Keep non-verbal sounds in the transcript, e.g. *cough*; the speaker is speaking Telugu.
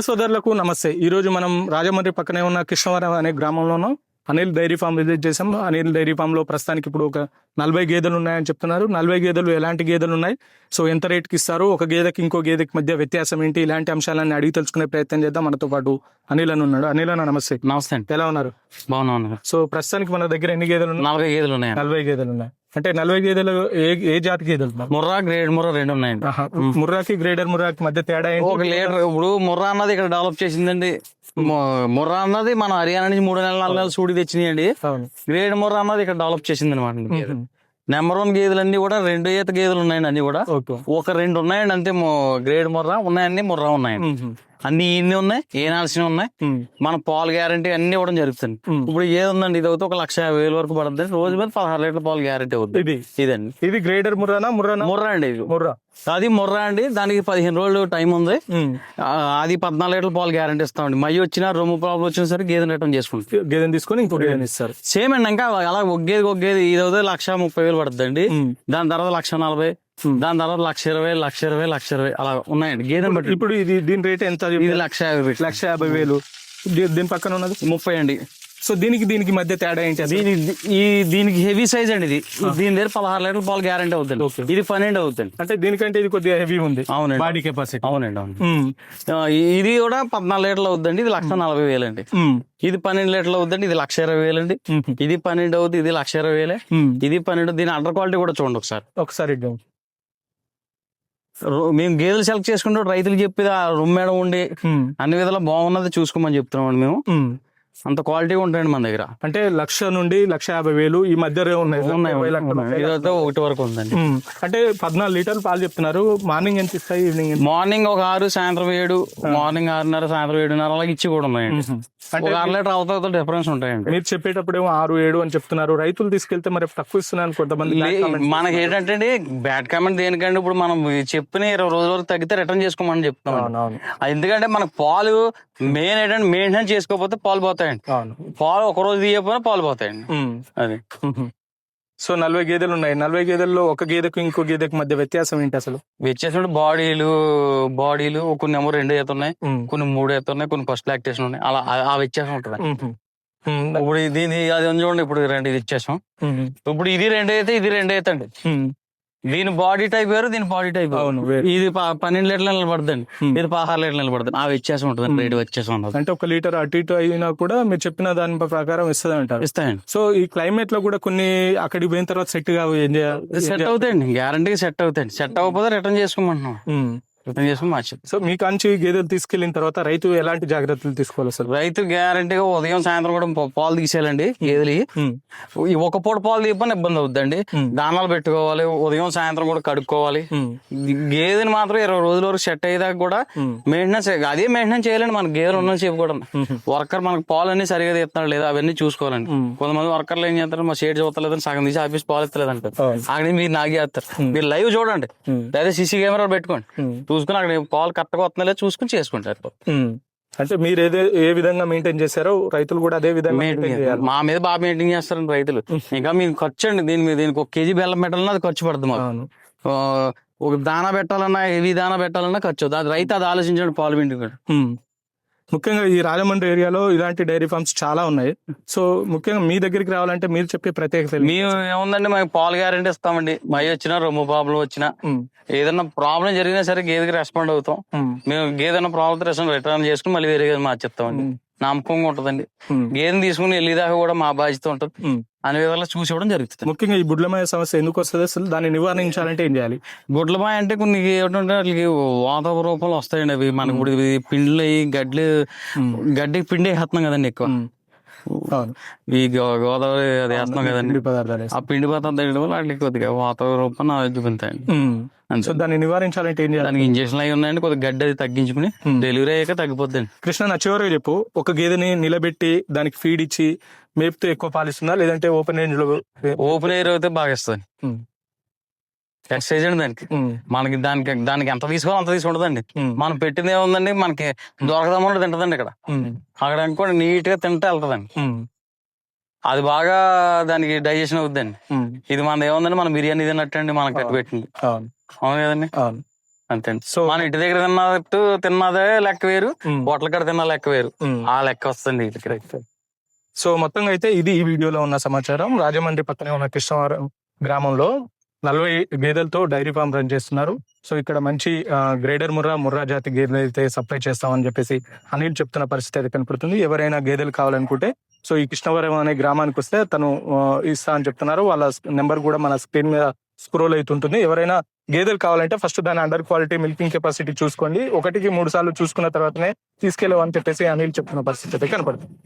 సోదరులకు నమస్తే. ఈ రోజు మనం రాజమండ్రి పక్కనే ఉన్న కృష్ణవరం అనే గ్రామంలోనూ అనిల్ డైరీ ఫామ్ విజిట్ చేసాం అనిల్ డైరీ ఫామ్లో ప్రస్తుతానికి ఇప్పుడు ఒక నలభై గేదెలు ఉన్నాయని చెప్తున్నారు. నలభై గేదెలు ఎలాంటి గేదెలు ఉన్నాయి? సో ఎంత రేట్కి ఇస్తారు? ఒక గేదెకి ఇంకో గేదెకి మధ్య వ్యత్యాసం ఏంటి? ఇలాంటి అంశాలన్నీ అడిగి తెలుసుకునే ప్రయత్నం చేద్దాం. మనతో పాటు అనిల్ అని ఉన్నాడు. అనిల్ అన్న నమస్తే. నమస్తే అండి. ఎలా ఉన్నారు? బాగున్నాను సో ప్రస్తుతానికి మన దగ్గర ఎన్ని గేదెలు ఉన్నాయి? నలభై గేదెలు ఉన్నాయండి. నలభై గేదెలు ఉన్నాయి. అంటే నలభై గేదెలు ఏ ఏ జాతి గేదెలు? ముర్రా గ్రేడ్ ముర్రా రెండు ఉన్నాయండి. ముర్రాకి గ్రేడర్ ముర్రాకి మధ్య తేడా ఒక లీటర్ ఇప్పుడు ముర్రా అన్నది ఇక్కడ డెవలప్ చేసిందండి. ముర్రా అన్నది మన హర్యానా నుంచి మూడు నెలల నాలుగు నెలలు సూడి తెచ్చినాయండి. గ్రేడ్ ముర్రా అన్నది ఇక్కడ డెవలప్ చేసింది అనమాట. నెంబర్ వన్ గేదెలు అన్ని కూడా రెండు ఈత గేదెలు ఉన్నాయండి అన్ని కూడా. ఒక రెండు ఉన్నాయండి అంతే గ్రేడ్ ముర్రా ఉన్నాయండి ముర్రా ఉన్నాయండి. అన్ని ఇన్ని ఉన్నాయి ఏ నాల్సిన ఉన్నాయి. మన పాలు గ్యారంటీ అన్ని ఇవ్వడం జరుగుతుంది. ఇప్పుడు ఏది ఉందండి ఇది అవుతే ఒక లక్ష యాభై వేల వరకు పడుతుంది రోజు మీద పదహారు లీటర్ పాలు గ్యారంటీ అవుతుంది ఇది. ఇదండి. ఇది గ్రేడర్ ముర్రానా ముర్రానా? ముర్రా అండి ఇది. ముర్రా. అది ముర్రా అండి. దానికి పదిహేను రోజులు టైం ఉంది. అది పద్నాలుగు లీటర్ల పాలు గ్యారంటీ ఇస్తామండి. మయ్యి వచ్చినా రొమ్ము ప్రాబ్లం వచ్చినా సరే గేదెని రిటర్న్ చేసుకుంటాం గేదెని తీసుకొని ఇంకో గేదెని ఇస్తారు. సేమ్ అండి. ఇంకా అలా ఒక గేదె ఒక గేదె ఇది అవుతే లక్ష ముప్పై వేలు పడుతుందండి మ్మ్. దాని తర్వాత లక్ష నలభై దాని తర్వాత లక్ష ఇరవై లక్ష ఇరవై లక్ష ఇరవై అలా ఉన్నాయండి. గేదెని బట్టి ఇప్పుడు ఇది దీని రేట్ ఎంత ఇది లక్ష యాభై. లక్ష యాభై వేలు. దీని పక్కన ఉన్నది? ముప్పై అండి. సో దీనికి దీనికి మధ్య తేడా ఏంటి? దీని ఈ దీనికి హెవీ సైజ్ అండి ఇది. దీని దగ్గర పదహారు లీటర్ల పాలు గ్యారంటీ అవుతుంది. ఇది పన్నెండు అవుతుంది అంటే దీనికంటే ఇది కొద్దిగా హెవీ ఉంది. అవునండి. Body capacity. అవునండి అవును ఆ, ఇది కూడా పద్నాలుగు లీటర్లు అవుద్దండి. ఇది లక్ష నలభై వేలు అండి ఇది పన్నెండు లీటర్లు అవుద్దండి. ఇది లక్ష ఇరవై వేలు అండి ఇది పన్నెండు అవుతుంది ఇది లక్ష ఇరవై వేలే. ఇది పన్నెండు దీని అండర్ క్వాలిటీ కూడా చూడండి ఒకసారి. ఒకసారి మేము గేదెలు సెలెక్ట్ చేసుకుంటే రైతులు చెప్పేది ఆ రూమ్ మేడం ఉండి. అన్ని విధాలు బాగున్నది చూసుకోమని చెప్తున్నామండి మ్మ్. అంత క్వాలిటీగా ఉంటాయండి మన దగ్గర. అంటే లక్ష నుండి లక్ష యాభై వేలు ఈ మధ్య ఉన్నాయి. ఇదైతే ఒకటి వరకు ఉందండి. అంటే పద్నాలుగు లీటర్లు పాలు చెప్తున్నారు. మార్నింగ్ ఎంత ఇస్తాయి ఈవినింగ్ మార్నింగ్ ఒక ఆరు సాయంత్రం ఏడు. మార్నింగ్ ఆరున్నర సాయంత్రం ఏడున్నర అలాగే ఇచ్చి కూడా ఉన్నాయండి. అంటే అర లీటర్ అవుతా డిఫరెన్స్ ఉంటాయండి. మీరు చెప్పేటప్పుడేమో ఆరు ఏడు అని చెప్తున్నారు. రైతులు తీసుకెళ్తే మరి తక్కువ ఇస్తున్నాను కొంతమంది మనకి ఏంటంటే బ్యాడ్ కామెంట్ దేనికంటే ఇప్పుడు మనం చెప్పిన ఇరవై రోజుల వరకు తగ్గితే రిటర్న్ చేసుకోమని చెప్తాం అవును అవును అది ఎందుకంటే మనకు పాలు మెయిన్ ఏంటంటే మెయింటెనెన్స్ చేసుకోకపోతే పాలు పోతాయండి పాలు ఒక రోజు తీయకపోయినా పాలు పోతాయండి. అది. *laughs* సో నలభై గేదెలు ఉన్నాయి నలభై గేదెల్లో ఒక గేదెకు ఇంకో గేదెకు మధ్య వ్యత్యాసం ఏంటి అసలు వచ్చేసినప్పుడు బాడీలు బాడీలు కొన్ని ఏమో రెండు మ్మ్. కొన్ని మూడు ఈత ఉన్నాయి కొన్ని ఫస్ట్ లాక్టేషన్ ఉన్నాయి అలా ఆ- వ్యత్యాసం ఉంటుంది. ఇప్పుడు దీని అది చూడండి ఇప్పుడు రెండు ఇది ఇచ్చేసాం. ఇప్పుడు ఇది రెండు అయితే ఇది రెండు అయితే అండి. దీని బాడీ టైప్ వేరు దీని బాడీ టైప్ అవును. ఇది పన్నెండు లీటర్లు నిలబడుతుంది Hmm. ఇది పదహారు లీటర్లు నిలబడుతుంది ఆ వ్యత్యాసం ఉంటుంది రేటు వ్యత్యాసం ఉంటుంది అంటే ఒక లీటర్ అటు ఇటు అయినా కూడా మీరు చెప్పిన దాని ప్రకారం ఇస్తుంది అంటారు. ఇస్తాయండి. సో ఈ క్లైమేట్లో కూడా కొన్ని అక్కడికి పోయిన తర్వాత సెట్ చేయాలి? సెట్ అవుతాయండి గ్యారంటీ సెట్ అవుతాయండి. సెట్ అవ్వకపోతే రిటర్న్ చేసుకోమంటున్నాం. రిటర్న్ చేసుకుని సో మీ కాంచి గేదెలు తీసుకెళ్ళిన తర్వాత రైతు ఎలాంటి జాగ్రత్తలు తీసుకోవాలి అసలు రైతు గ్యారంటీగా ఉదయం సాయంత్రం కూడా పా- పాలు తీసేయాలండి గేదెలు. ఈ ఒక పూట పాలు తీయకపోయినా ఇబ్బంది అవుతుందండి Hmm. దానాలు పెట్టుకోవాలి ఉదయం సాయంత్రం కూడా కడుక్కోవాలి గేదెని మాత్రం ఇరవై రోజుల వరకు సెట్ అయ్యేదాకా కూడా. మెయింటెనెన్స్ అదే మెయింటెనెన్స్ చేయాలండి మన గేదెలు ఉన్న సేపు కూడా. వర్కర్ మనకు పాలు అన్ని సరిగా తీస్తున్నాడు లేదా అవన్నీ చూసుకోవాలండి. కొంతమంది వర్కర్లు ఏం చేస్తారు మా షేడ్ చూస్తలేదని సగం తీసి ఆఫీస్ పాలు ఎత్తలేదు అంటారు అవును. అక్కడ మీరు నాగి చేస్తారు మీరు లైవ్ చూడండి. లేదా సీసీ కెమెరాలు పెట్టుకోండి. చూసుకుని అక్కడ పాలు కరెక్ట్గా వస్తున్నా లేదా చూసుకుని చేసుకుంటారు. అంటే మీరు ఏదే ఏ విధంగా మెయింటైన్ చేశారో రైతులు కూడా అదే విధంగా మెయింటైన్ మెయింటైన్ చేయాలి. మా మీద బాగా మెయింటైన్ చేస్తారండి రైతులు. ఇంకా మీకు ఖర్చు అండి దీని మీద దీనికి ఒక కేజీ బెల్లం పెట్టాలన్నా అది ఖర్చు పడుతుంది మాకు. ఒక దానా పెట్టాలన్నా హెవీ దానా పెట్టాలన్నా ఖర్చు అది రైతు అది ఆలోచించండి పాలు పిండి కూడా. ముఖ్యంగా ఈ రాజమండ్రి ఏరియాలో ఇలాంటి డైరీ ఫార్మ్స్ చాలా ఉన్నాయి సో ముఖ్యంగా మీ దగ్గరికి రావాలంటే మీరు చెప్పే ప్రత్యేకత? మేము ఏముందండి మేము పాలు గ్యారెంటీ ఇస్తామండి మై వచ్చినా రొమ్ము ప్రాబ్లం వచ్చినా. ఏదైనా ప్రాబ్లం జరిగినా సరే గేదెకి రెస్పాండ్ అవుతాం మ్మ్. గేదెన్న ప్రాబ్లం రిటర్న్ చేసుకుని మళ్ళీ వేరే మార్చేస్తామండి. నమ్మకంగా ఉంటుందండి. గేదెని తీసుకుని వెళ్ళేదాకా కూడా మా బాధ్యత ఉంటుంది. అనే విధాలు చూసి ఇవ్వడం జరుగుతుంది. ముఖ్యంగా ఈ బుడ్లమయ సమస్య ఎందుకు వస్తుంది అసలు? దాన్ని నివారించాలంటే ఏం చేయాలి? గుడ్లమాయ అంటే కొన్ని ఏంటంటే వాటికి వాత రూపంలో వస్తాయండి అవి. మనకు ఇప్పుడు పిండ్లు అయ్యి గడ్డి గడ్డికి పిండి వేస్తున్నాం కదండి ఎక్కువ. ఈ గోదావరి అది వేస్తున్నాం కదండి. పిండి పదార్థాలు ఆ పిండి పదార్థం తినడం వల్ల వాటికి కొద్దిగా వాత రూపం. అంతే సో దాన్ని నివారించాలంటే ఏం చేయాలి? దానికి ఇంజక్షన్లు అవి ఉన్నాయండి కొద్దిగా గడ్డి అది తగ్గించుకుని డెలివరీ అయ్యాక తగ్గిపోద్దండి. కృష్ణ నా చివరిగా చెప్పు. ఒక గేదెని నిలబెట్టి దానికి ఫీడ్ ఇచ్చి మేపితే ఎక్కువ పాలిస్తుందా? లేదంటే ఓపెన్ రేంజ్లో ఓపెన్ ఎయిర్ అయితే బాగా ఇస్తుంది. ఎక్సైజ్ అండి దానికి. మనకి దానికి దానికి ఎంత తీసుకోవాలో అంత తీసుకుంటుందండి. మనం పెట్టింది ఏముందండి? మనకి దొరకదమ్మని తింటదండి ఇక్కడ. అక్కడ అనుకోండి నీట్గా తింటే వెళ్తదండి. అది బాగా దానికి డైజెషన్ అవుద్దండి. ఇది మన ఏముందండి? మన బిర్యానీ తిన్నట్టు అండి మనకి కట్టి పెట్టింది అవును. అవును కదండి? అవును. అంతే సో- మన ఇంటి దగ్గర తిన్నట్టు తిన్నదే లెక్క వేరు హోటల్ కాడ తిన్న లెక్క వేరు. ఆ లెక్క వస్తుంది ఇక్కడ సో మొత్తంగా అయితే ఇది ఈ వీడియోలో ఉన్న సమాచారం. రాజమండ్రి పక్కనే ఉన్న కృష్ణవరం గ్రామంలో నలభై గేదెలతో డైరీ ఫామ్ రన్ చేస్తున్నారు. సో ఇక్కడ మంచి గ్రేడర్ ముర్రా ముర్రా జాతి గేదెలు అయితే సప్లై చేస్తామని చెప్పేసి అనిల్ చెప్తున్న పరిస్థితి అయితే కనపడుతుంది. ఎవరైనా గేదెలు కావాలనుకుంటే సో ఈ కృష్ణవరం అనే గ్రామానికి వస్తే తను ఇస్తా అని చెప్తున్నారు. వాళ్ళ నెంబర్ కూడా మన స్క్రీన్ మీద స్క్రోల్ అవుతుంటుంది. ఎవరైనా గేదెలు కావాలంటే ఫస్ట్ దాని అండర్ క్వాలిటీ మిల్కింగ్ కెపాసిటీ చూసుకోండి. ఒకటికి మూడు సార్లు చూసుకున్న తర్వాతనే తీసుకెళ్ళవని చెప్పేసి అనిల్ చెప్తున్న పరిస్థితి అయితే కనపడుతుంది.